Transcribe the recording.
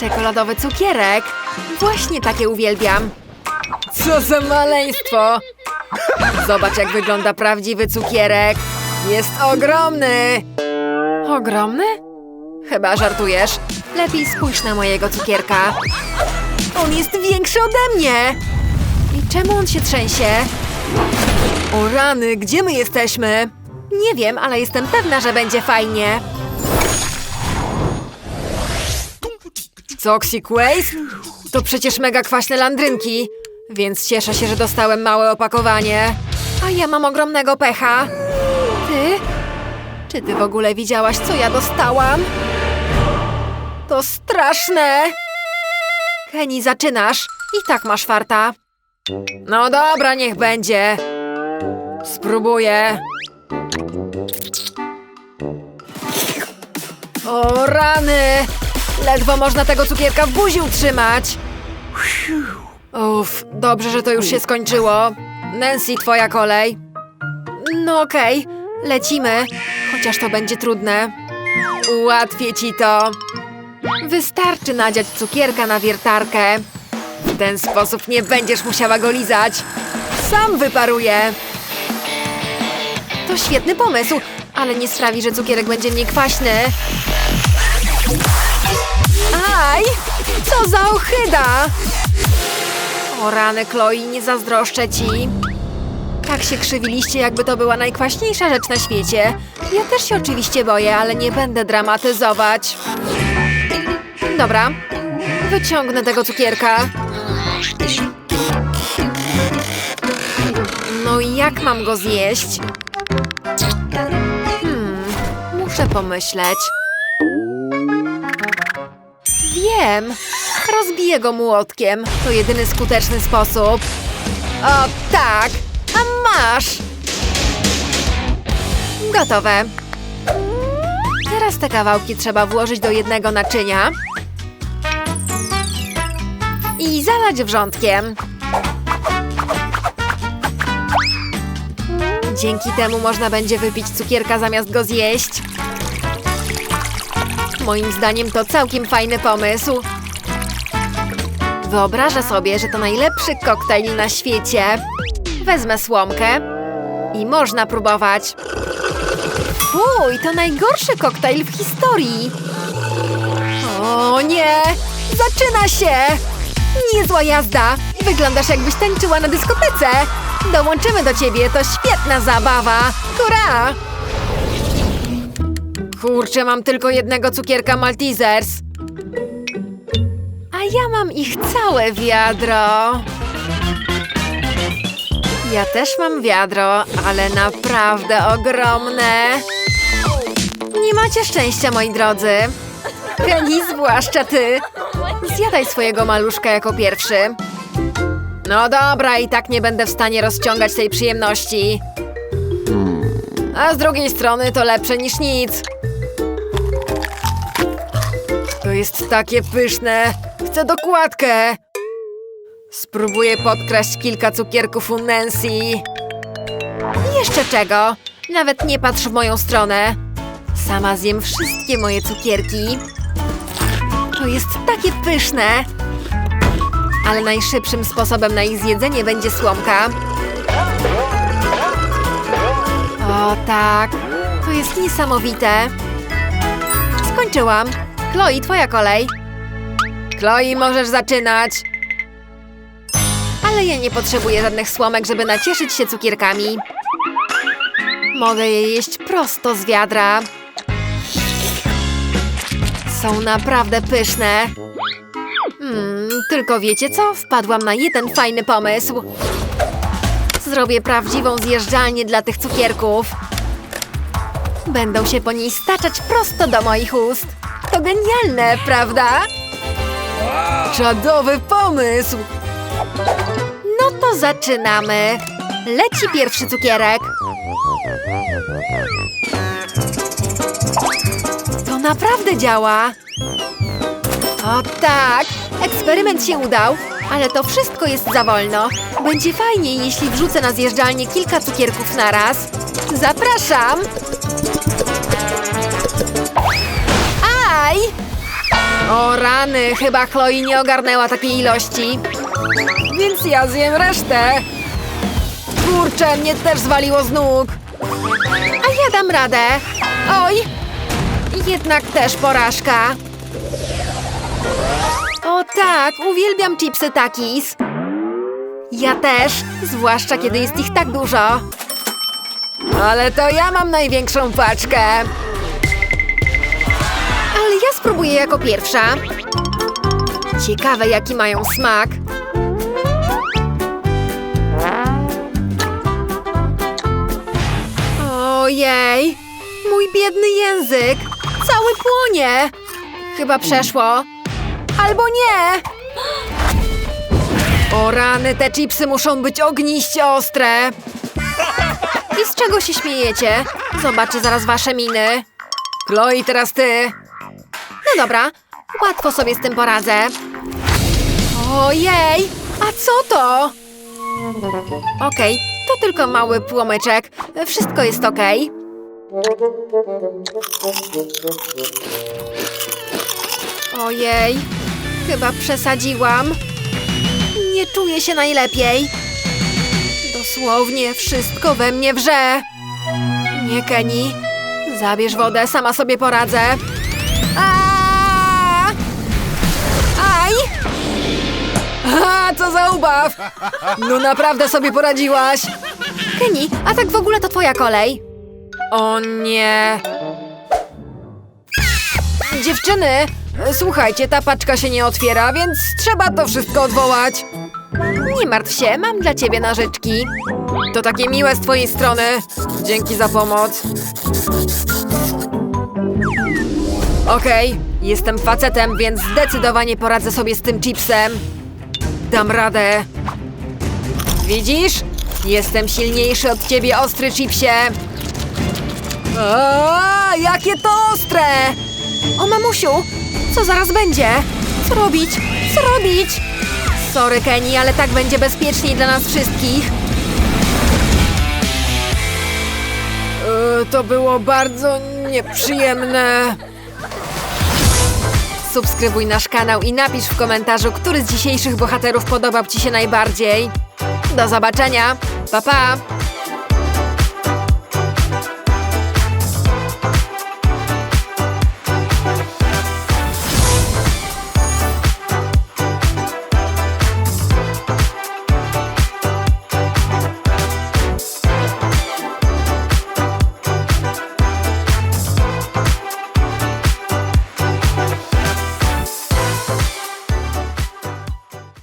Czekoladowy cukierek. Właśnie takie uwielbiam. Co za maleństwo! Zobacz, jak wygląda prawdziwy cukierek. Jest ogromny! Ogromny? Chyba żartujesz. Lepiej spójrz na mojego cukierka. On jest większy ode mnie! I czemu on się trzęsie? O rany, gdzie my jesteśmy? Nie wiem, ale jestem pewna, że będzie fajnie. Toxic Waste? To przecież mega kwaśne landrynki, więc cieszę się, że dostałem małe opakowanie. A ja mam ogromnego pecha. Ty? Czy ty w ogóle widziałaś, co ja dostałam? To straszne! Kenny, zaczynasz. I tak masz farta. No dobra, niech będzie. Spróbuję. O rany! Ledwo można tego cukierka w buzi utrzymać. Uff, dobrze, że to już się skończyło. Nancy, twoja kolej. No okej, lecimy. Chociaż to będzie trudne. Ułatwię ci to. Wystarczy nadziać cukierka na wiertarkę. W ten sposób nie będziesz musiała go lizać. Sam wyparuje. To świetny pomysł, ale nie sprawi, że cukierek będzie mniej kwaśny. Aj! Co za ochyda! O rany, Chloe, nie zazdroszczę ci. Tak się krzywiliście, jakby to była najkwaśniejsza rzecz na świecie. Ja też się oczywiście boję, ale nie będę dramatyzować. Dobra, wyciągnę tego cukierka. No i jak mam go zjeść? Hmm, muszę pomyśleć. Wiem! Rozbiję go młotkiem. To jedyny skuteczny sposób. O, tak! A masz! Gotowe. Teraz te kawałki trzeba włożyć do jednego naczynia i zalać wrzątkiem. Dzięki temu można będzie wypić cukierka zamiast go zjeść. Moim zdaniem to całkiem fajny pomysł. Wyobrażę sobie, że to najlepszy koktajl na świecie. Wezmę słomkę i można próbować. Fuj, to najgorszy koktajl w historii. O nie! Zaczyna się! Niezła jazda! Wyglądasz jakbyś tańczyła na dyskotece! Dołączymy do ciebie, to świetna zabawa! Hurra! Kurczę, mam tylko jednego cukierka Maltesers. A ja mam ich całe wiadro. Ja też mam wiadro, ale naprawdę ogromne. Nie macie szczęścia, moi drodzy. Kenny, zwłaszcza ty. Zjadaj swojego maluszka jako pierwszy. No dobra, i tak nie będę w stanie rozciągać tej przyjemności. A z drugiej strony to lepsze niż nic. Jest takie pyszne. Chcę dokładkę. Spróbuję podkraść kilka cukierków u Nancy. Jeszcze czego? Nawet nie patrz w moją stronę. Sama zjem wszystkie moje cukierki. To jest takie pyszne. Ale najszybszym sposobem na ich zjedzenie będzie słomka. O tak, to jest niesamowite. Skończyłam. Chloe, twoja kolej. Chloe, możesz zaczynać. Ale ja nie potrzebuję żadnych słomek, żeby nacieszyć się cukierkami. Mogę je jeść prosto z wiadra. Są naprawdę pyszne. Hmm, tylko wiecie co? Wpadłam na jeden fajny pomysł. Zrobię prawdziwą zjeżdżalnię dla tych cukierków. Będą się po niej staczać prosto do moich ust. To genialne, prawda? Czadowy pomysł! No to zaczynamy. Leci pierwszy cukierek. To naprawdę działa. O tak, eksperyment się udał, ale to wszystko jest za wolno. Będzie fajniej, jeśli wrzucę na zjeżdżalnię kilka cukierków na raz. Zapraszam! Aj! O rany, chyba Chloe nie ogarnęła takiej ilości. Więc ja zjem resztę. Kurczę, mnie też zwaliło z nóg. A ja dam radę. Oj, jednak też porażka. O tak, uwielbiam chipsy takis. Ja też, zwłaszcza kiedy jest ich tak dużo. Ale to ja mam największą paczkę. Spróbuję jako pierwsza. Ciekawe, jaki mają smak. Ojej, mój biedny język. Cały płonie. Chyba przeszło. Albo nie. O rany, te chipsy muszą być ogniście ostre. I z czego się śmiejecie? Zobaczę zaraz wasze miny. Chloe, teraz ty. No dobra, łatwo sobie z tym poradzę. Ojej, a co to? Okej, to tylko mały płomyczek. Wszystko jest okej. Ojej, chyba przesadziłam. Nie czuję się najlepiej. Dosłownie wszystko we mnie wrze. Nie, Kenny. Zabierz wodę, sama sobie poradzę. A! A, co za ubaw! No naprawdę sobie poradziłaś. Kenny, a tak w ogóle to twoja kolej. O nie. Dziewczyny, słuchajcie, ta paczka się nie otwiera, więc trzeba to wszystko odwołać. Nie martw się, mam dla ciebie narzeczki. To takie miłe z twojej strony. Dzięki za pomoc. Okej, jestem facetem, więc zdecydowanie poradzę sobie z tym chipsem. Dam radę. Widzisz? Jestem silniejszy od ciebie, ostry chipsie. A, jakie to ostre! O mamusiu, co zaraz będzie? Co robić? Co robić? Sorry, Kenny, ale tak będzie bezpieczniej dla nas wszystkich. E, to było bardzo nieprzyjemne. Subskrybuj nasz kanał i napisz w komentarzu, który z dzisiejszych bohaterów podobał Ci się najbardziej. Do zobaczenia. Pa, pa!